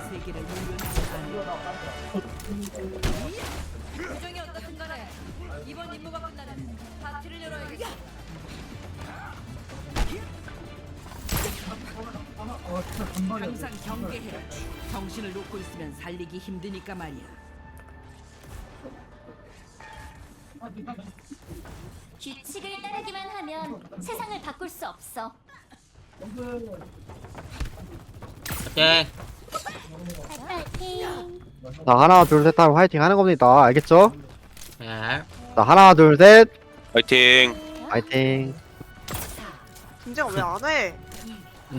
세계를 운운하는 표정이 어떻든 간에 이번 임무가 끝나면 파티를 열어야겠어. 항상 경계해라. 정신을 놓고 있으면 살리기 힘드니까 말이야. 규칙을 따르기만 하면 세상을 바꿀 수 없어. 오케이 파이팅. 자 하나 둘 셋 하면 화이팅 하는 겁니다 알겠죠? 예자 하나 둘셋 파이팅. 화이팅 김재가 왜안 해?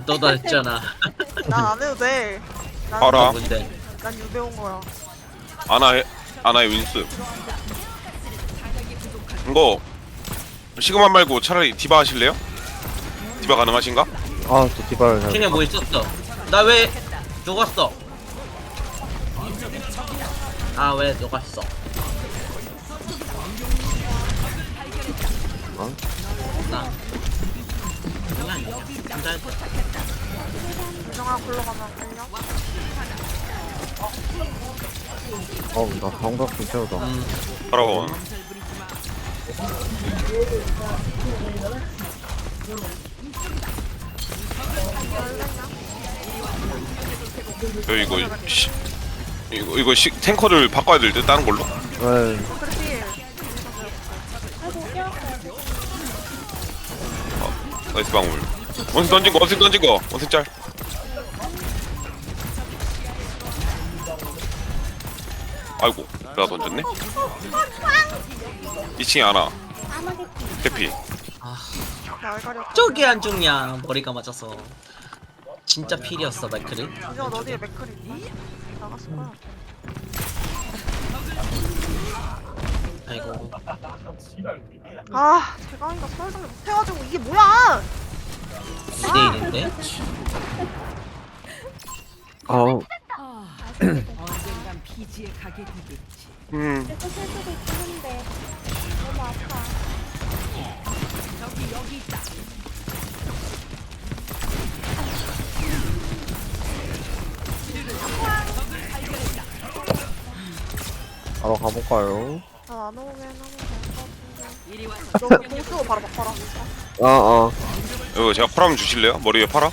너도 했잖아 난 안 해도 돼. 난, 알아. 뭔데 난 유배온 거야. 아나 아나의 윈스. 이거 시그마 말고 차라리 디바 하실래요? 디바 가능하신가? 아저 디바를 잘 킹에 뭐 있었어 나왜 녹았어 아왜 녹았어? 어? 나. 장난 아니야. 유정아 굴러가면 안녕. 어우 나 방각 좀 채우자 음. 파라곤. 저 이거 시, 이거 이거 시, 탱커를 바꿔야 될 듯 다른 걸로. 네 그렇지. 나이스 방울. 원스 던진 거, 원스 던진 거, 원스 짤. 아이고, 내가 던졌네. 2층에 하나. 대피. 저기 안 죽냐 머리가 맞아서 진짜 필이었어 유정아 너 어디에 맥클이 나 갔을 거야. 아이고 아, 대강이가 서울정리 못해가지고 이게 뭐야? 2대1인데 아우 아, 언젠간 피지에 가게 되겠지. 음, 저기 여기 있다. 바로 가볼까요? 나안 오면 하면 될것 같은데. 이리 와서 너 공수고 바로 바꿔라. 어 어 이거 제가 파라 한번 주실래요? 머리 위에 파라?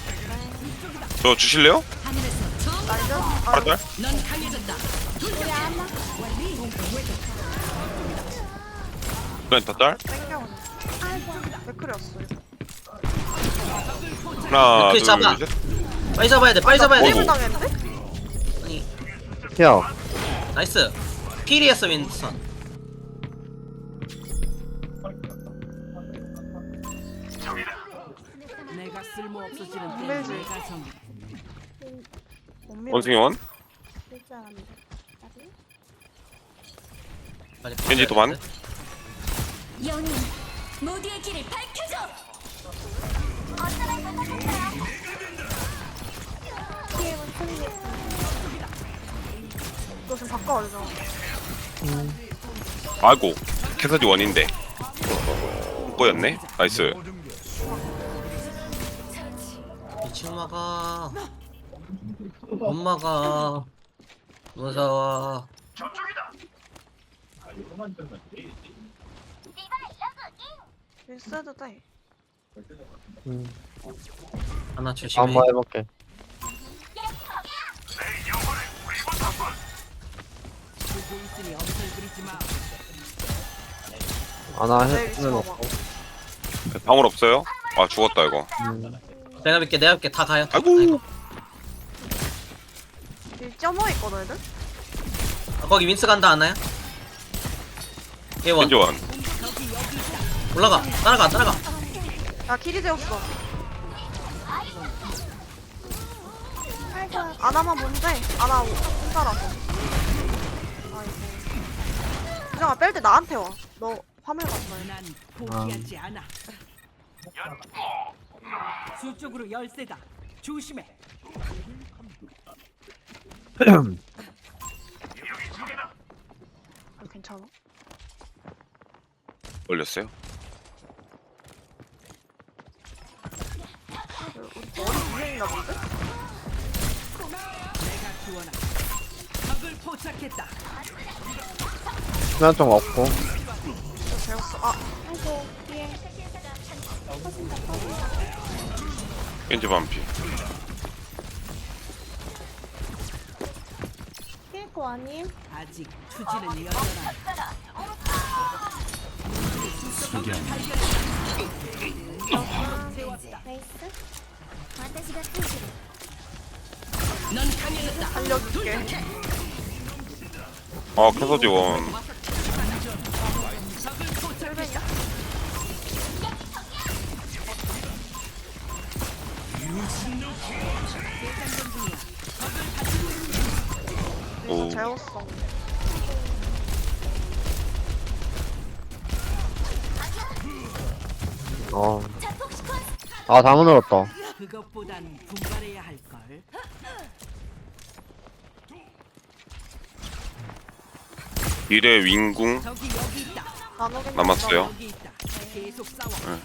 저 주실래요? 아, 파라? 땡겨. 이거. 하나, 이렇게 둘, 잡아. 셋. 빨리 잡아야 돼 빨리 잡아야 돼 어이구. 게임 당했는데? 아니 나이스 필이었어 윈선 내가 쓸모 없어지는 때는 밀지. 내가 정. 못 밀어. 원숭이 원, 빨리 겐지 도반. 연인 모두의 길을 밝혀줘. 이거 좀 바꿔 유정아. 아이고, 캐서디 원인데. 꼬였네? 나이스. 미친 막아 엄마가 무서워 일스해도 돼. 음, 하나 조심해 한번 해볼게 하나 네, 해 위치 해놓고 방울 없어요? 아, 죽었다, 이거. 내가 믿게 내가 믿게 다 가요 아이고. 이 점어 있거든 애들? 아, 거기 윈스 간다 하나요? 예원 겐지 원. 올라가 따라가 따라가 야 길이 되었어. 아나만 뭔데? 아나 혼자라서. 유정아 뺄 때 나한테 와. 너 화물 갔어. 난 포기하지 않아. 수쪽으로 열쇠다. 조심해. 아, 괜찮아? 걸렸어요? 우리 머리 위에 있나 본데? 내가 포착했다. 신한 통 없고 겐지 반피 킬코 아님? 아직 투지는 열려라. 나이스. 넌 강해졌다. 살려줄게. 아 캐서 지원 셀벤이야? 오. 재웠어. 어. 아, 잘못 눌렀다. 그것보단 분발해야 할 걸. 일의 윙궁 남았어요. 싸워.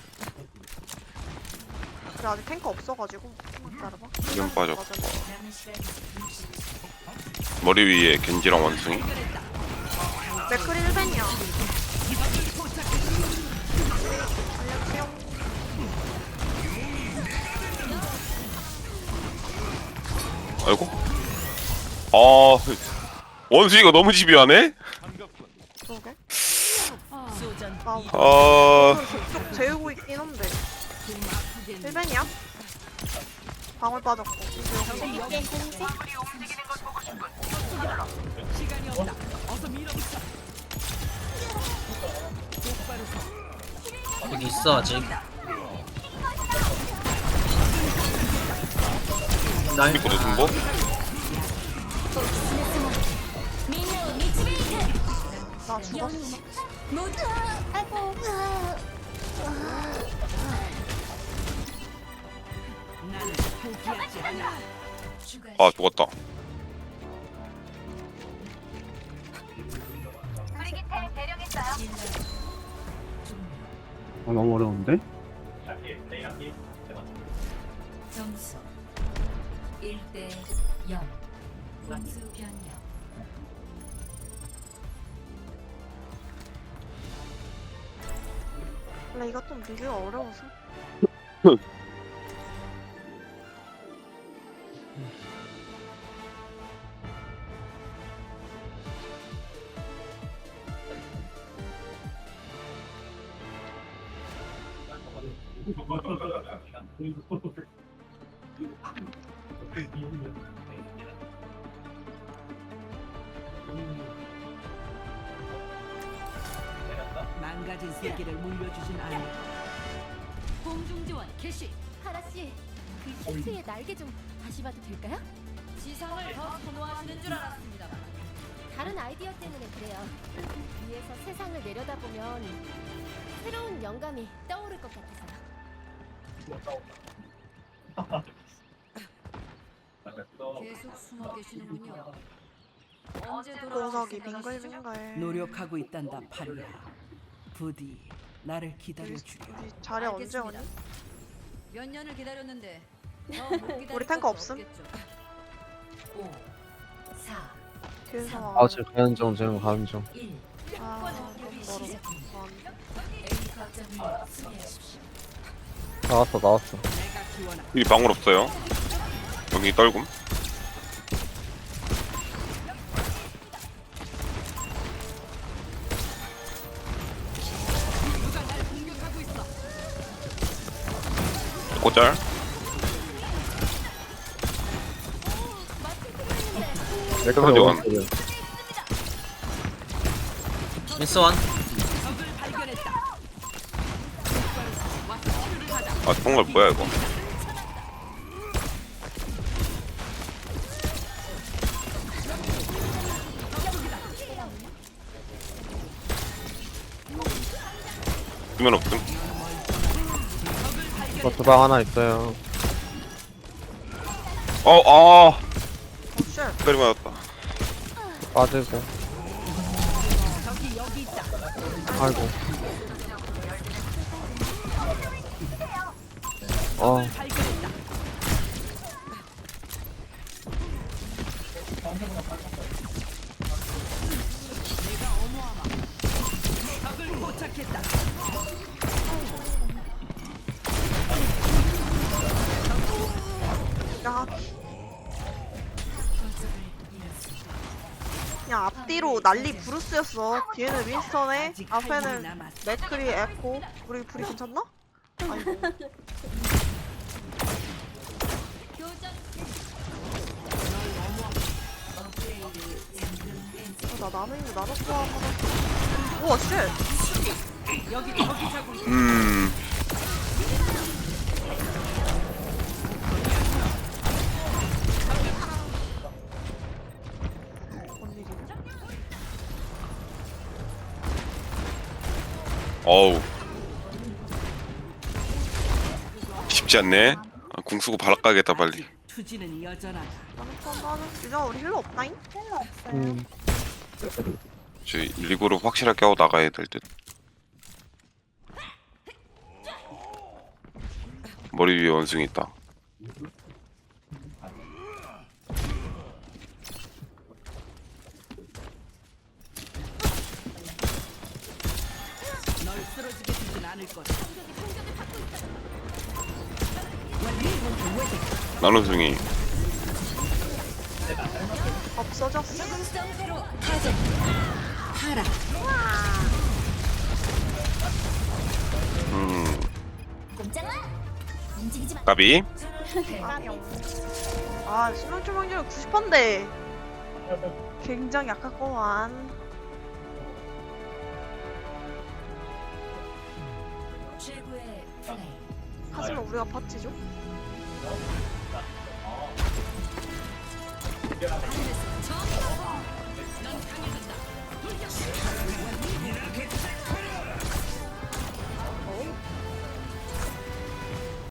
그래 아직 탱커 없어가지고. 기다려봐. 이건 빠졌고 맞아. 머리 위에 겐지랑 원숭이 맥크리 1벤이야. 알려주세요. 아이고 아 원숭이가 너무 집요하네 소전 아, 이아쭉 재우고 있긴 한데. 좀. 1벤이야? 방울 빠졌고. 여기 있어 아직 날 믿고 무슨 뭐? 나 죽었어. 모두 아이고. 아 죽었다 아, 너무 어려운데? 점수 1대 0 원수 변경 원래 이것 좀 리뷰가 어려워서. 망가진 세계를 물려주진 않아. 공중 지원 개시 하라 씨 그 셔츠의 날개 좀 다시 봐도 될까요? 지상을 더 선호하시는 줄 알았습니다만 다른 아이디어 때문에 그래요 위에서 세상을 내려다보면 새로운 영감이 떠오를 것 같아서요 계속 숨어 계시는군요 언제 돌아오실 보석이 생각이시죠? 빙글빙글. 노력하고 있단다 파리야. 부디 나를 우리, 기다려주렴. 우리 자리 언제 오니? 몇 년을 기다렸는데 우리 탱커 것도 없음? 없겠죠. 5 4 뒤에서 아, 와. 지금 가는 중, 지금 가는 중. 1 아, 너무 멀어. 나왔어, 나왔어. 이 방울 없어요 여기 떨굼 원. 원숭이. 미스 원. 아 정말 뭐야 이거 수면 없음 저 주방 하나 있어요. 어아 어, 쉣. 때리 맞았다 빠지고. 아이고. 어, 야 앞뒤로 난리 브루스였어. 뒤에는 윈스턴에 앞에는. 맥크리 에코. 우리 불이 괜찮나? 아이고. 어, 나 이거 나눠 좋아하하 우와 쉣. 음 어우 쉽지 않네 아, 궁 쓰고 바락 가겠다 빨리 투지는 여전하다. 나는 또 나는 유정아 우리 힐러 없다잉? 음. 저희 리그로 확실하게 하고 나가야 될 듯 머리 위에 원숭이 있다 널 쓰러지게 두진 않을. 나노숭이 없어졌어. 파라. 음 꼼짝마. 움직이지 마. 까비 아 명률 90%인데 굉장히 약했구만. 하지만 우리가 파티죠? 난 당해진다. 돌격시!